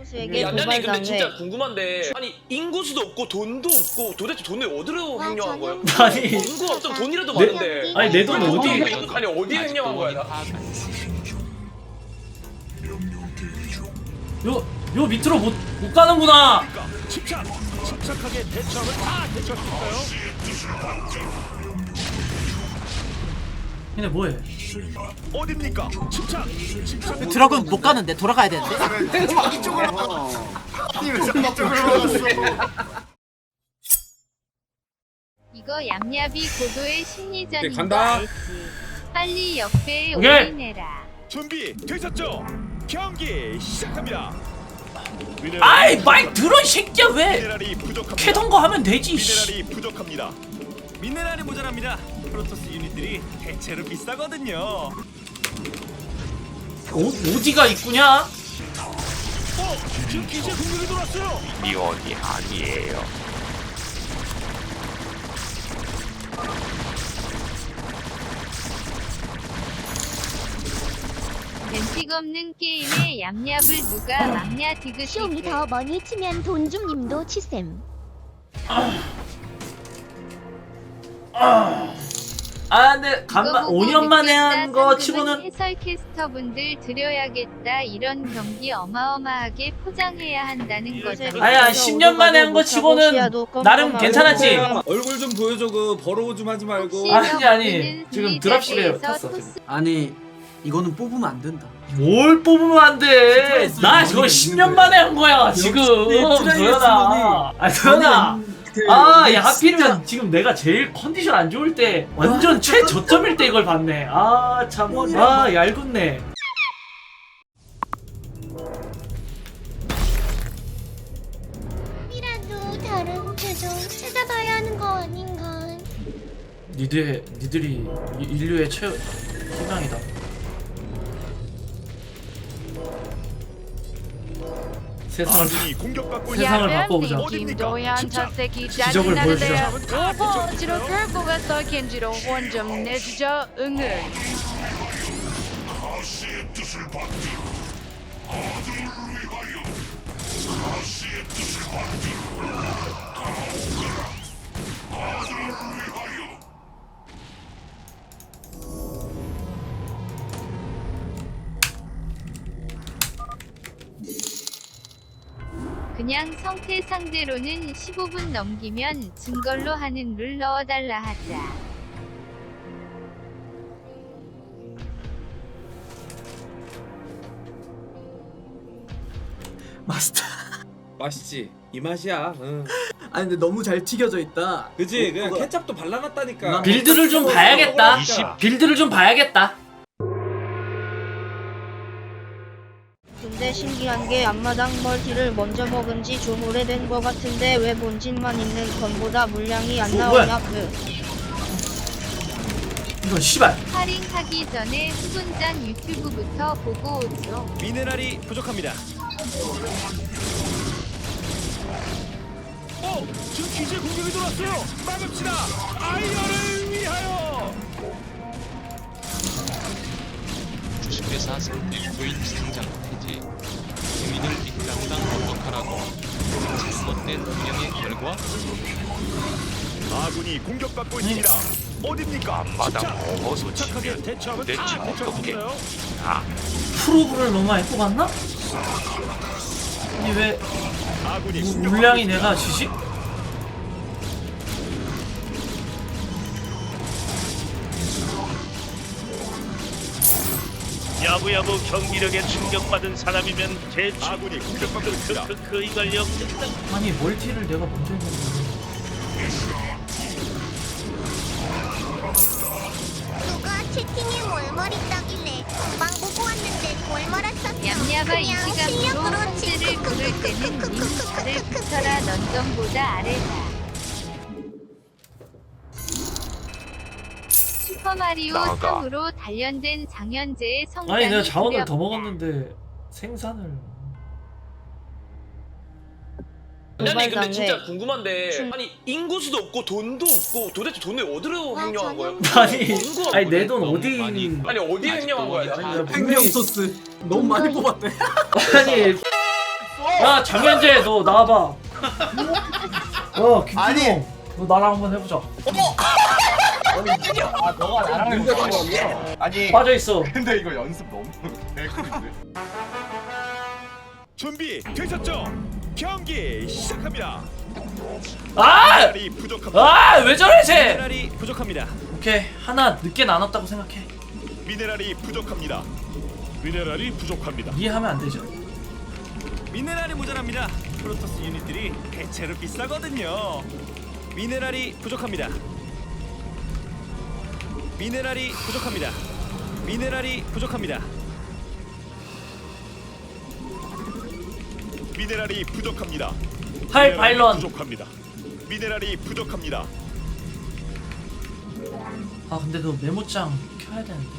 보스에게 얀얀이 근데 진짜. 궁금한데 아니 인구수도 없고 돈도 없고 도대체 돈을 어디로 와, 횡령한 거예요? 아니. 인구가 없으면 돈이라도 내- 많은데 아니, 내 돈 어디- 아니 어디에 횡령한 거야? 요, 요 밑으로 못, 못 가는구나. 침착! 침착하게 대처하면 다 대처했을까요? 얘네 뭐해? 어딥니까? 침착! 침착! 드럭은 못 가는데 돌아가야 되는데. 이거 얌얌이 고도의 심리전인 네, 거 간다. 알지? 빨리 역배에 오케이. 올인해라. 준비 되셨죠? 경기 시작합니다. 미네랄이 아이, 마이크 들어, 이 새끼야, 왜? 미네랄이 부족합니다. 캐던 거 하면 되지, 씨. 미네랄이 부족합니다. 미네랄이 모자랍니다. 프로토스 유닛들이 대체로 비싸거든요. 어, 어디가 있구냐? 어, 지금 기지에 공격이 들어왔어요. 미원이 아니에요. 렌티가 없는 게임에 얌얌을 누가 막냐 디귿 쇼미 더 머니 치면 돈중님도 치셈. 아, 근데, 간만, 5년 만에 한 거 치고는. 해설 캐스터분들 드려야겠다 이런 경기 어마어마하게 포장해야 한다는 거죠. 아야, 10년 만에 한 거 치고는 나름 괜찮았지. 얼굴 좀 보여줘 그 버러워 좀 하지 말고 아니, 아니. 지금 드랍십에 탔어, 아니 이거는 뽑으면 안 된다. 뭘 뽑으면 안 돼? 나 저거 받는 10년 만에 한 거야, 지금. 도현아. 아, 도현아. 아, 야, 하필이면 지금 내가 제일 컨디션 안 좋을 때, 완전 최저점일 때 이걸 봤네. 아, 참. 아, 얄궂네. 이라도 다른 최종 찾아봐야 하는 거 아닌가? 니들, 니들이 이- 인류의 최, 희망이다. 세상을, 아군이 공격받고 세상을 있습니다. 바꿔보자. 어딥니까? 침착! 기적을 보여주자. 오버 지로 끌고 갔어 겐지로 원점 내주자 응을 그냥 성태 상대로는 15분 넘기면 증걸로 하는 룰 넣어달라 하자. 마스터. 맛있지 이 맛이야 응. 아니 근데 너무 잘 튀겨져 있다. 그지 그냥 그거- 케찹도 발라놨다니까 빌드를 좀 봐야겠다. 20 빌드를 좀 봐야겠다. 근데 신기한 게 앞마당 멀티를 먼저 먹은 지 좀 오래된 거 같은데 왜 본진만 있는 건보다 물량이 안 어, 나오냐 그. 이건 씨발. 할인하기 전에 후분전 유튜브부터 보고 오죠. 미네랄이 부족합니다. 어, 지금 기지에 공격이 들어왔어요. 막읍시다. 아이언을 위하여. 주식회사 선택부인 등장 주민을 뒷감당 어떡하라고 잘못된 운영의 결과 아군이 공격받고 있습니다. 어딥니까? 침착! 어서 치면 다 어떻게 대처했을까요? 프로브를 너무 많이 뽑았나? 아니 왜 아군이 무- 공격받고 물량이 있습니다. 내가 지지? 야부야부 경기력에 충격받은 사람이면 제 아군이 공격받고 있습니다. 그 이걸 역전다 아니 멀티를 내가 먼저 했는데 누가 채팅에 월머리 따길래 빵 보고 왔는데 썼어. 얌얌아 이 그냥 실력으로 형제를 고를 때는 님 아래 붙어라 넌정보다 아래다. 슈퍼마리오 나가. 3으로 단련된 장현재의 성장이 아니 내가 자원을 더 두렵다. 먹었는데 생산을 얀얀이 근데. 진짜 궁금한데 춤. 아니 인구수도 없고 돈도 없고 도대체 돈을 어디로 와, 횡령한 거야? 아니 아니 내. 돈 어디 많이 아니 어디에 횡령한 거야? 아니 나 횡령 분명히 소스 너무 많이 뽑았대. 아니 야 장현재 너 나와봐 어 김진호 너 나랑 한번 해보자 아 너가 나랑 근데 그거 아니 빠져 있어 근데 이거 연습 너무 대박인데 준비 되셨죠? 경기 시작합니다. 아! 미네랄이 부족합니다. 아 왜 저래 쟤 미네랄이 부족합니다. 오케이 하나 늦게 나눴다고 생각해 미네랄이 부족합니다. 미네랄이 부족합니다. 이해하면 안 되죠 미네랄이 모자랍니다. 프로토스 유닛들이 대체로 비싸거든요. 미네랄이 부족합니다. 미네랄이 부족합니다. 미네랄이 부족합니다. 미네랄이 부족합니다. 팔 미네랄이 파일런 부족합니다. 미네랄이 부족합니다. 아 근데 그 메모장 켜야 되는데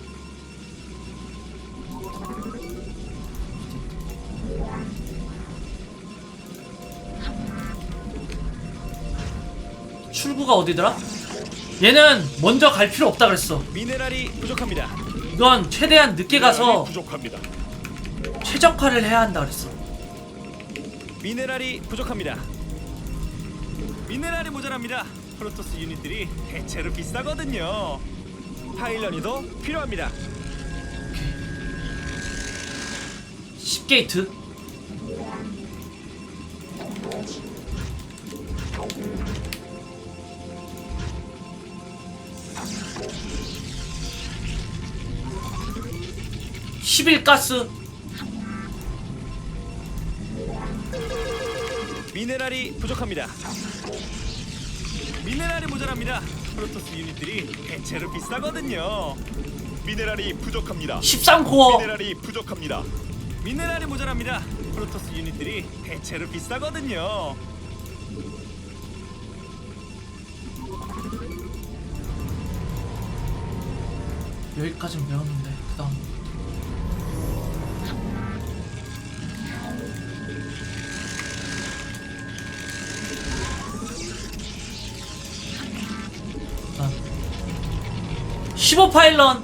출구가 어디더라? 얘는 먼저 갈 필요 없다 그랬어 미네랄이 부족합니다. 이건 최대한 늦게 가서 미네랄이 부족합니다. 최적화를 해야 한다 그랬어 미네랄이 부족합니다. 미네랄이 모자랍니다. 프로토스 유닛들이 대체로 비싸거든요. 파일런이 더 필요합니다. 10게이트 (11) 가스 미네랄이 부족합니다. 미네랄이 모자랍니다. 프로토스 유닛들이 대체로 비싸거든요. 미네랄이 부족합니다. 13코어 미네랄이 부족합니다. 미네랄이 모자랍니다. 프로토스 유닛들이 대체로 비싸거든요. 여기까지는 배웠는데 그 다음 그다음 15 파일런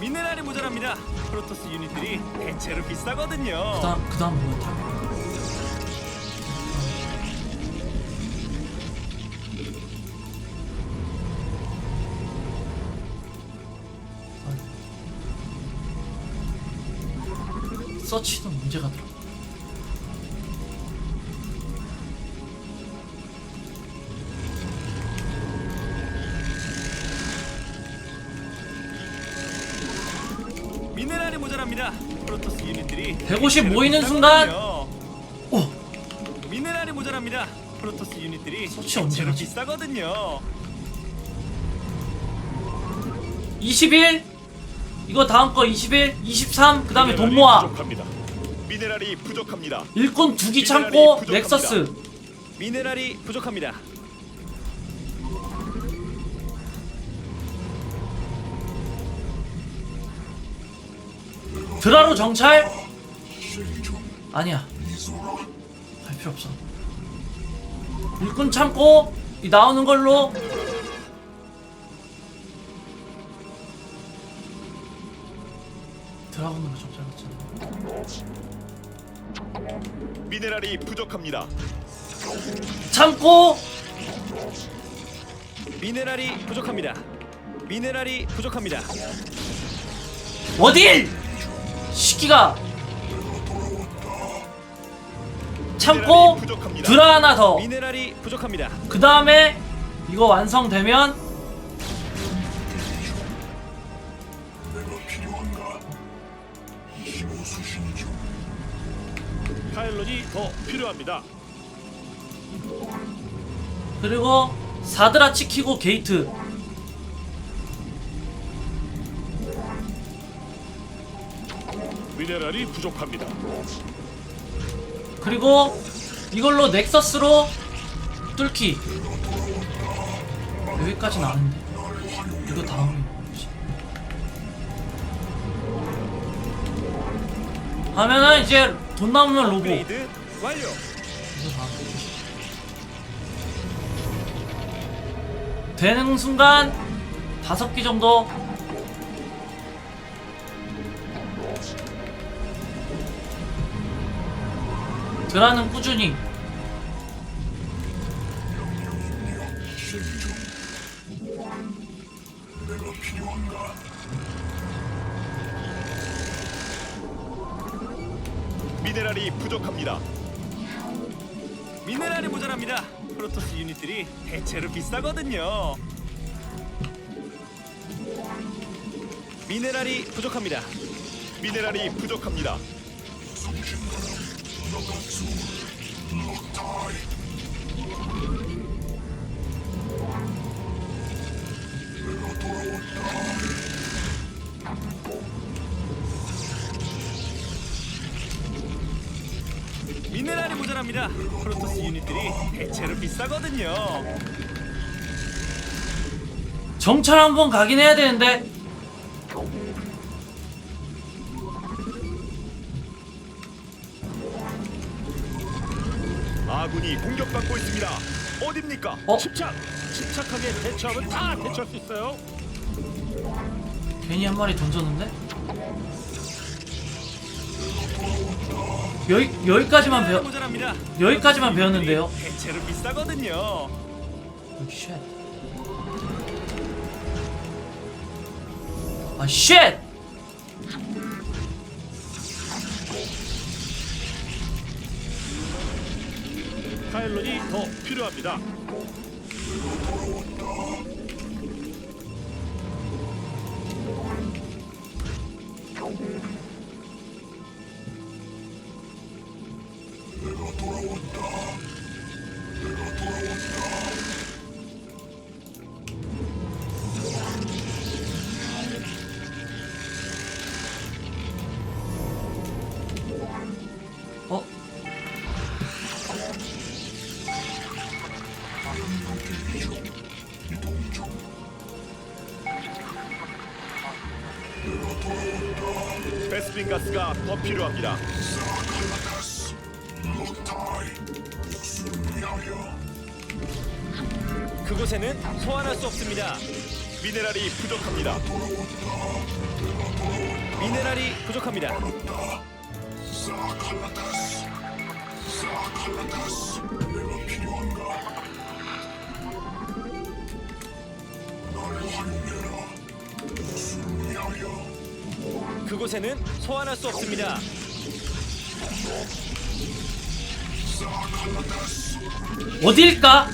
미네랄이 모자랍니다. 프로토스 유닛들이 대체로 비싸거든요. 그 다음 그 다음 뭐였다 서치도 문제가 들어 150 대체로 모이는 비싸거든요. 오 미네랄이 모자랍니다. 프로토스 유닛들이 소치 언제 대체로 가지? 비싸거든요. 21 이거 다음 거 21 23 그 다음에 돈 미네랄이 모아 부족합니다. 미네랄이 부족합니다. 일꾼 두기 미네랄이 창고 부족합니다. 넥서스 미네랄이 부족합니다. 드라로 정찰 아니야 할 필요 없어 일꾼 창고 이 나오는 걸로 드라곤으로 갔잖아 미네랄이 부족합니다. 창고 미네랄이 부족합니다. 미네랄이 부족합니다. 어딜 시기가 부족합니다. 드라 하나 더 미네랄이 부족합니다. 그 다음에 이거 완성되면 파일런이 더 필요합니다. 그리고 사드라 치키고 게이트 미네랄이 부족합니다. 그리고 이걸로 넥서스로 뚫기 여기까지 나는데 이거 다음에? 하면은 이제 돈 남으면 로고 이거. 다음에. 되는 순간 다섯 개 정도 드라는 꾸준히 미네랄이 부족합니다. 미네랄이 모자랍니다. 프로토스 유닛들이 대체로 비싸거든요. 미네랄이 부족합니다. 미네랄이 부족합니다. 미네랄이 모자랍니다. 프로토스 유닛들이 대체로 비싸거든요. 정찰 한번 가긴 해야 되는데 공격받고 있습니다. 어딥니까? 어? 침착! 침착하게 대처하면 다 대처할 수 있어요. 괜히 한 마리 던졌는데 여기 여기까지만 배워 모자랍니다. 여기까지만 배웠는데요. 대체로 비싸거든요. 쉣. 아 쉣. 파일론이 더 필요합니다. 베스핀 가스가 더 필요합니다. 그곳에는 소환할 수 없습니다. 미네랄이 부족합니다. 미네랄이 부족합니다. 그곳에는 소환할 수 없습니다. 어딜까?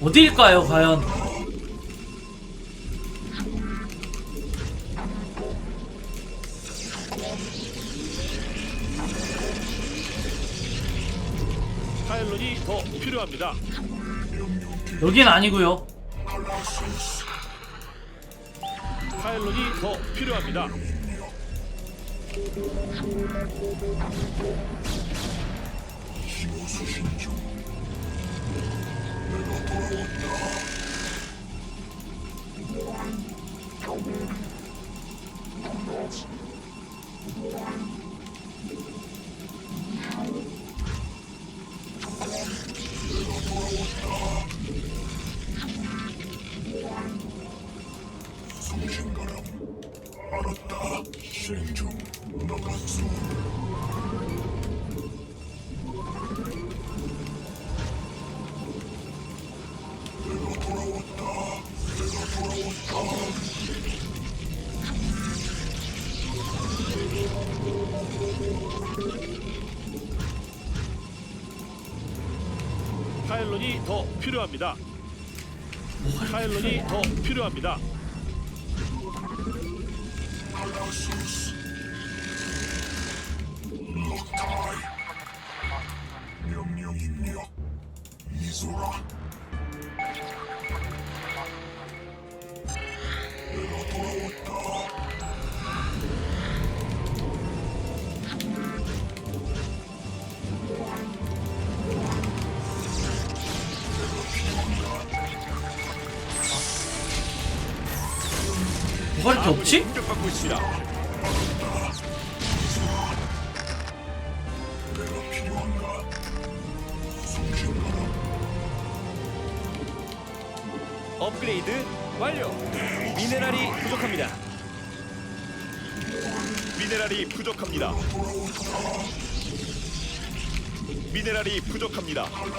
어딜까요, 과연? 필요합니다. 여긴 아니고요. 파일론이 더 필요합니다. 파일론이 더 필요합니다. 파일론이 더 필요합니다. 이렇게 없지? 있습니다. 업그레이드 완료. 미네랄이 부족합니다. 미네랄이 부족합니다. 미네랄이 부족합니다. 어!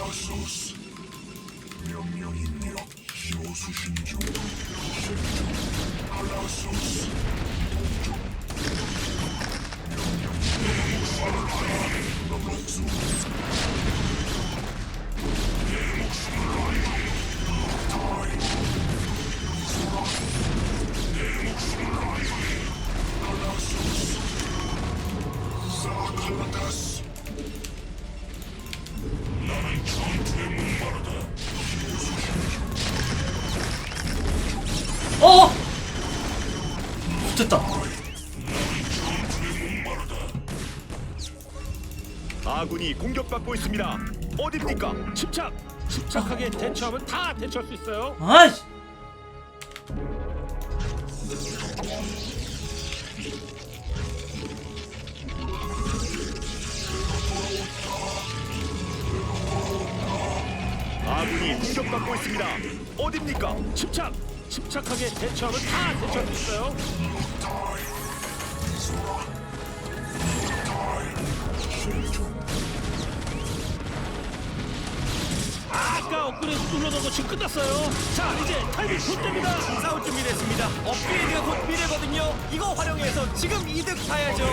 됐다. 아군이 공격받고 있습니다. 어딥니까? 침착! 침착하게 대처하면 다 대처할 수 있어요. 아이씨. 아군이 공격받고 있습니다. 어딥니까? 침착! 침착하게 대처하면 다 대처할 수 있어요. 업그레이드 눌러놓은 거 지금 끝났어요. 자, 이제 타이밍 굿됩니다. 싸울 준비 됐습니다. 업그레이드가 곧 미래거든요. 이거 활용해서 지금 이득 봐야죠.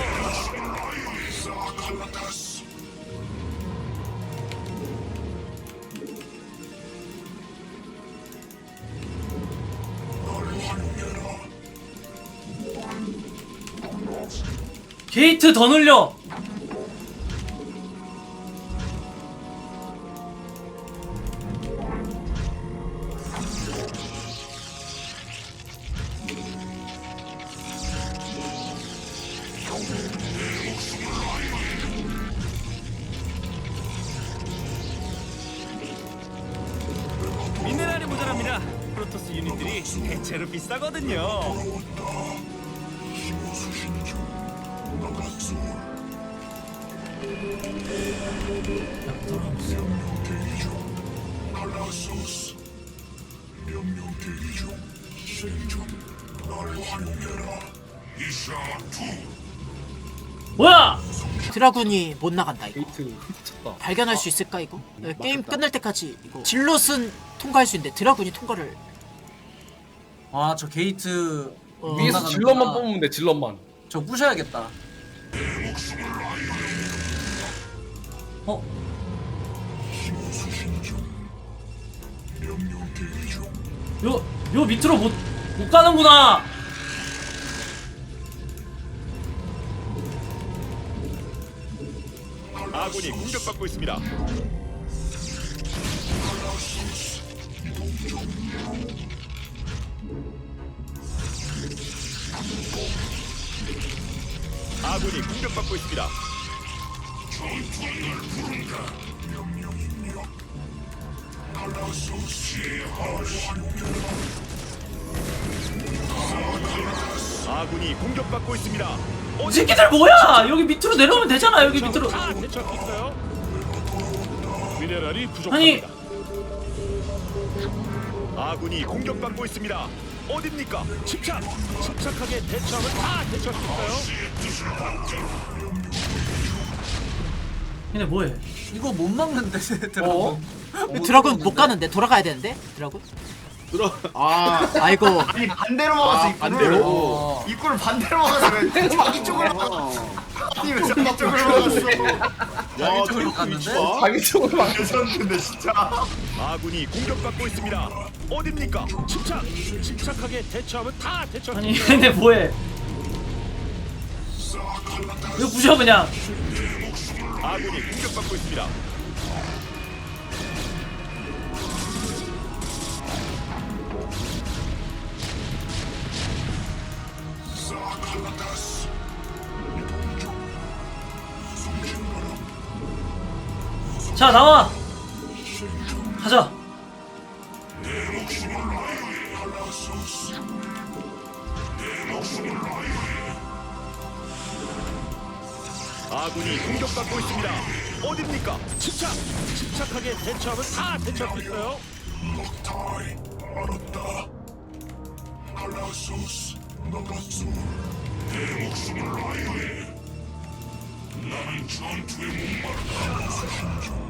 게이트 더 늘려. 뭐야? 드라군이 못 나간다 이거. 게이트 미쳤다. 발견할 수 있을까 이거? 네, 게임 끝날 때까지 이거 질럿은 통과할 수 있는데 드라군이 통과를 아 저 게이트 어, 위에서 질럿만 뽑으면 돼 질럿만 저 부셔야겠다 어? 요, 요 밑으로 못, 못 가는구나. 아군이 공격받고 있습니다. 아군이 공격받고 있습니다. 아군이 공격받고 있습니다. 이 새끼들 뭐야? 여기 밑으로 내려오면 되잖아. 여기 밑으로. 다 대처할 수 있어요. 미네랄이 아니, 아군이 공격받고 있습니다. 어딥니까? 침착! 침착하게 대처하면 다 대처할 수 있어요. 얘네 뭐해? 이거 못 막는데 드라군 어? 드라군 못 가는데 돌아가야 되는데 드라군? 들어. 아 아이고 아니 반대로 먹었어 아, 입구를 반대로? 입구를 반대로 먹었어 왜 자기 쪽으로 먹었어 아니 왜 자기 쪽으로 먹었어 야 쪽으로 갔는데? 자기 쪽으로 막혔었는데 진짜 아군이 공격받고 있습니다. 어딥니까? 침착! 침착하게 대처하면 다 대처할 수 아니. 얘네 뭐해? 이거 부셔 그냥. 아군이 공격받고 있습니다. 자, 나와. 가자. 아군이 공격받고 있습니다. 어딥니까? 침착! 침착하게 대처하면 다 대처할 수 있어요. 오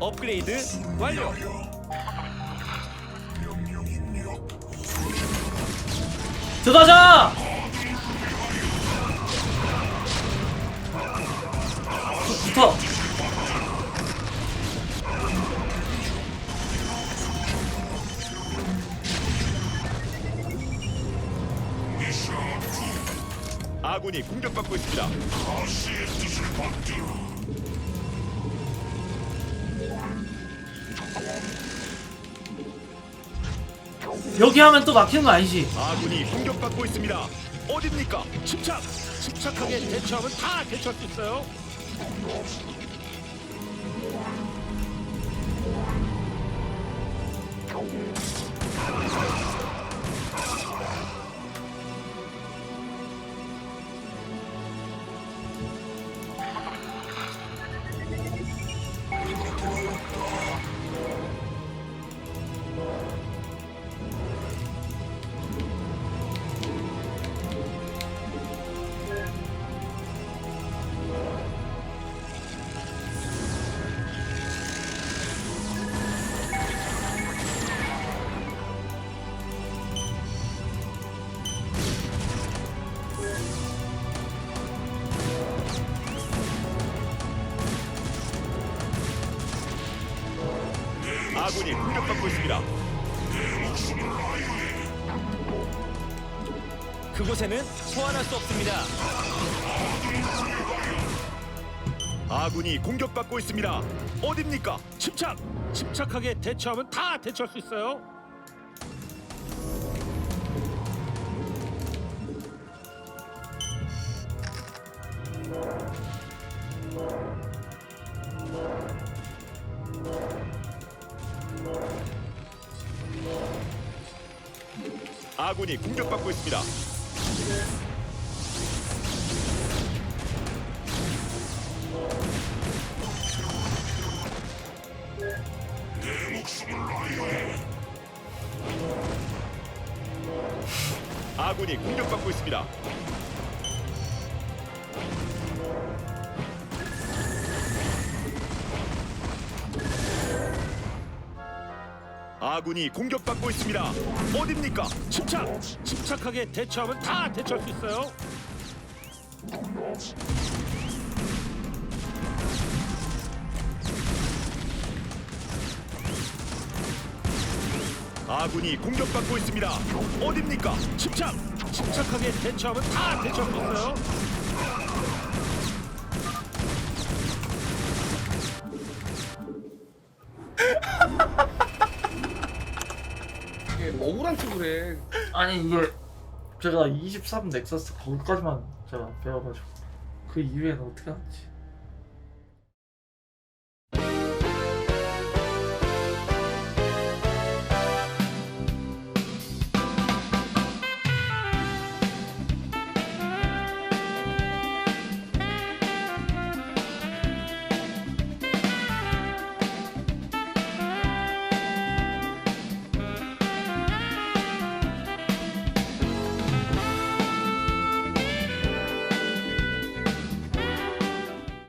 업그레이드 완료. 들어가자 붙어 아군이 공격받고 있습니다. 여기 하면 또 막히는 거 아니지 아군이 공격받고 있습니다. 어딥니까? 침착! 침착하게 대처하면 다 대처할 수 있어요. 아군이 공격받고 있습니다. 그곳에는 소환할 수 없습니다. 아군이 공격받고 있습니다. 어딥니까? 침착! 침착하게 대처하면 다 대처할 수 있어요. 아군이 공격받고 있습니다. 아군이 공격받고 있습니다. 아군이 공격받고 있습니다. 어딥니까? 침착! 침착하게 대처하면 다 대처할 수 있어요. 아군이 공격받고 있습니다. 어딥니까? 침착! 침착하게 대처하면 다 대처할 수 있어요. 억울한 척을 해. 아니 이게 제가 23 넥서스 거기까지만 제가 배워가지고 그 이후에는 어떻게 하는지